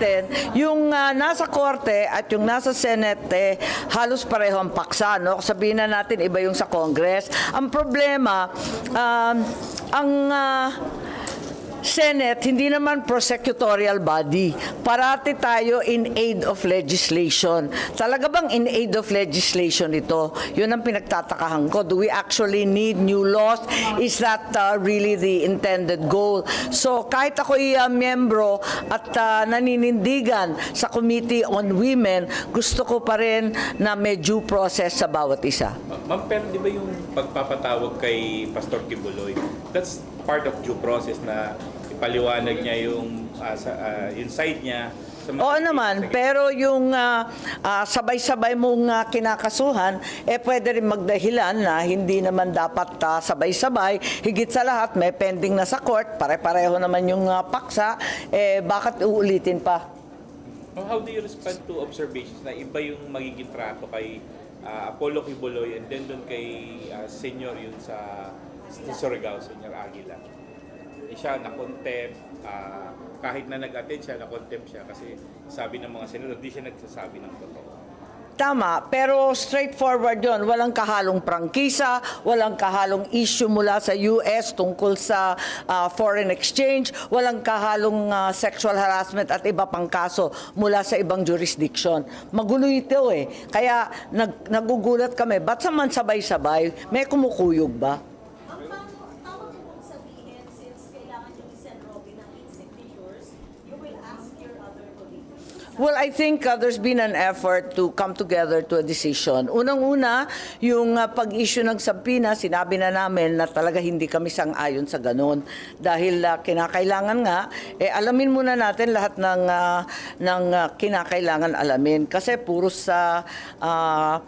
natin, yung uh, nasa korte at yung nasa Senate, eh, halos pareho ang paksa. No? Sabihin na natin, iba yung sa Congress. Ang problema, um, ang... Uh, Senate, hindi naman prosecutorial body. Parati tayo in aid of legislation. Talaga bang in aid of legislation ito? Yun ang pinagtatakahan ko. Do we actually need new laws? Is that uh, really the intended goal? So kahit ako'y uh, miyembro at uh, naninindigan sa Committee on Women, gusto ko pa rin na may due process sa bawat isa. Ma'am, pero di ba yung pagpapatawag kay Pastor Kibuloy, that's part of due process na ipaliwanag niya yung, ah, sa, ah, yung side niya. Sa mga- Oo naman, Sige. pero yung ah, ah, sabay-sabay mong ah, kinakasuhan, eh pwede rin magdahilan na hindi naman dapat ah, sabay-sabay. Higit sa lahat, may pending na sa court, pare-pareho naman yung ah, paksa, eh bakit uulitin pa? Ma'am, how do you respond to observations na iba yung magiging trato kay ah, Apollo Kibuloy and then doon kay ah, senior yun sa, sa Surigao, Senior Aguila? Eh, siya na-contempt, ah, kahit na nag-attend siya, na-contempt siya kasi sabi ng mga senador, di siya nagsasabi ng totoo. Tama, pero straightforward yon. Walang kahalong prangkisa, walang kahalong issue mula sa US tungkol sa ah, foreign exchange, walang kahalong ah, sexual harassment at iba pang kaso mula sa ibang jurisdiction. Magulo ito eh. Kaya nag, nagugulat kami, ba't saman sabay-sabay? May kumukuyog ba? Ang paano, tama po kung sabihin, since kailangan yung Sen. Robin ng eight signatures, you will ask your other colleagues. Well, I think uh, there's been an effort to come together to a decision. Unang-una, yung uh, pag-issue ng sabina, sinabi na namin na talaga hindi kami sang-ayon sa ganun. Dahil uh, kinakailangan nga, eh, alamin muna natin lahat ng, uh, ng uh, kinakailangan alamin. Kasi puro sa... uh,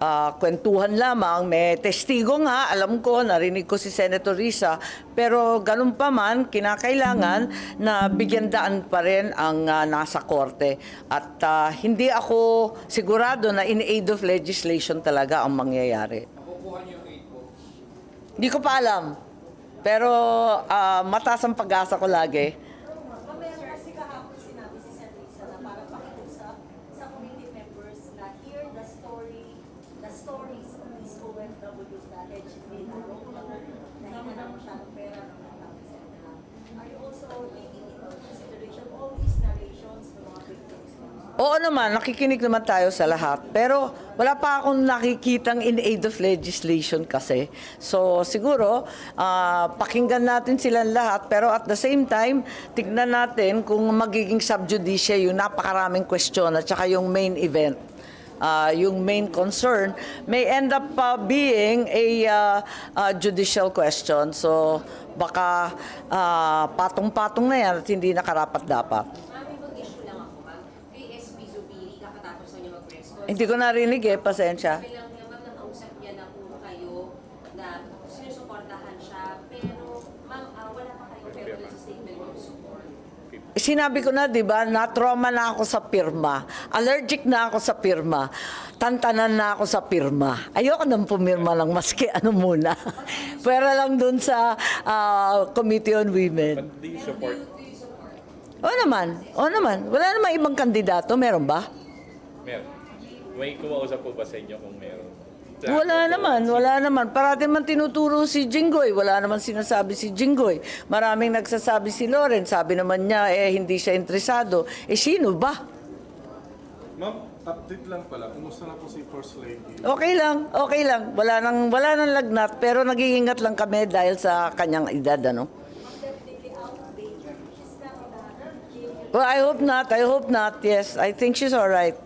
ah, kwentuhan lamang, may testigo nga, alam ko, narinig ko si Senator Risa, pero ganun pa man, kinakailangan na bigyan daan pa rin ang ah, nasa korte. At ah, hindi ako sigurado na in aid of legislation talaga ang mangyayari. Hindi ko pa alam. Pero ah, mataas ang pag-asa ko lagi. Mamaya kasi kahapon sinabi si Sen. Risa na para pakiusap sa committee members na hear the story, the stories of these OFWs na allegedly na nahinga na masyadong pera ng mga taxes. Are you also taking into consideration all these narrations ng mga victims? Oo naman, nakikinig naman tayo sa lahat. Pero wala pa akong nakikitang in aid of legislation kasi. So siguro, ah, pakinggan natin silang lahat. Pero at the same time, tignan natin kung magiging subjudice yung napakaraming question at saka yung main event. Ah, yung main concern may end up ah, being a ah, ah, judicial question. So baka ah, patong-patong na yan at hindi nakarapat-dapat. Hindi ko narinig eh, pasensya. Sabi lang niya, ma'am, nakausap niya na po kayo na sinusuportahan siya. Pero, ma'am, ah, wala pa kayong federal statement of support. Sinabi ko na, di ba, na-trauma na ako sa pirma. Allergic na ako sa pirma. Tantanan na ako sa pirma. Ayoko nang pumirma lang maski ano muna. Pwera lang dun sa ah, Committee on Women. But do you support O naman, o naman. Wala namang ibang kandidato, meron ba? Meron. May kumausap po ba sa inyo kung meron? Wala naman, wala naman. Parati man tinuturo si Jinggoy. Wala naman sinasabi si Jinggoy. Maraming nagsasabi si Loren. Sabi naman niya, eh, hindi siya interesado. Eh, sino ba? Ma'am, update lang pala. Kumusta na po si First Lady? Okay lang, okay lang. Wala nang wala nang lagnat pero nag-iingat lang kami dahil sa kanyang edad ano. She's the. Well, I hope not. I hope not. Yes, I think she's all right.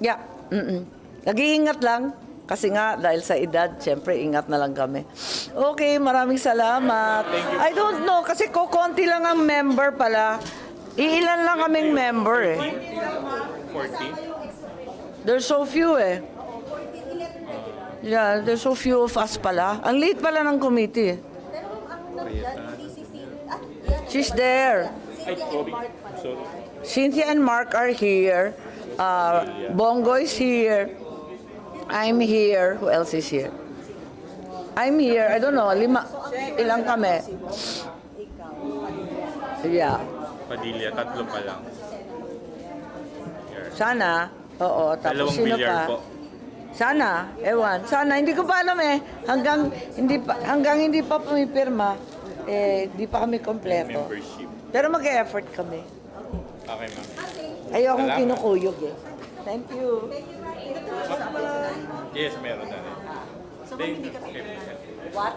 Yeah. Mm. Nag-iingat lang kasi nga dahil sa edad, syempre ingat na lang kami. Okay, maraming salamat. I don't know kasi kokonti lang ang member pala. Iilan lang kaming member eh. 14? There's so few eh. Yeah, there's so few of us pala. Ang late pala ng committee. Yan. She's there. Cynthia and Mark are here. Uh, Bongo is here. I'm here. Who else is here? I'm here. I don't know. Lima. Ilang kami? Yeah. Padilla, tatlo pa lang. Sana. Oo, tapos Dalawang sino bilyar pa? po. Sana, ewan. Sana, hindi ko pa alam eh. Hanggang hindi pa, hanggang hindi pa pumipirma, eh, di pa kami kompleto. Membership. Pero mag-effort kami. Okay, ma'am. Ayokong Salamat. kinukuyog eh. Thank you. Yes, meron na rin. So, hindi ka. What?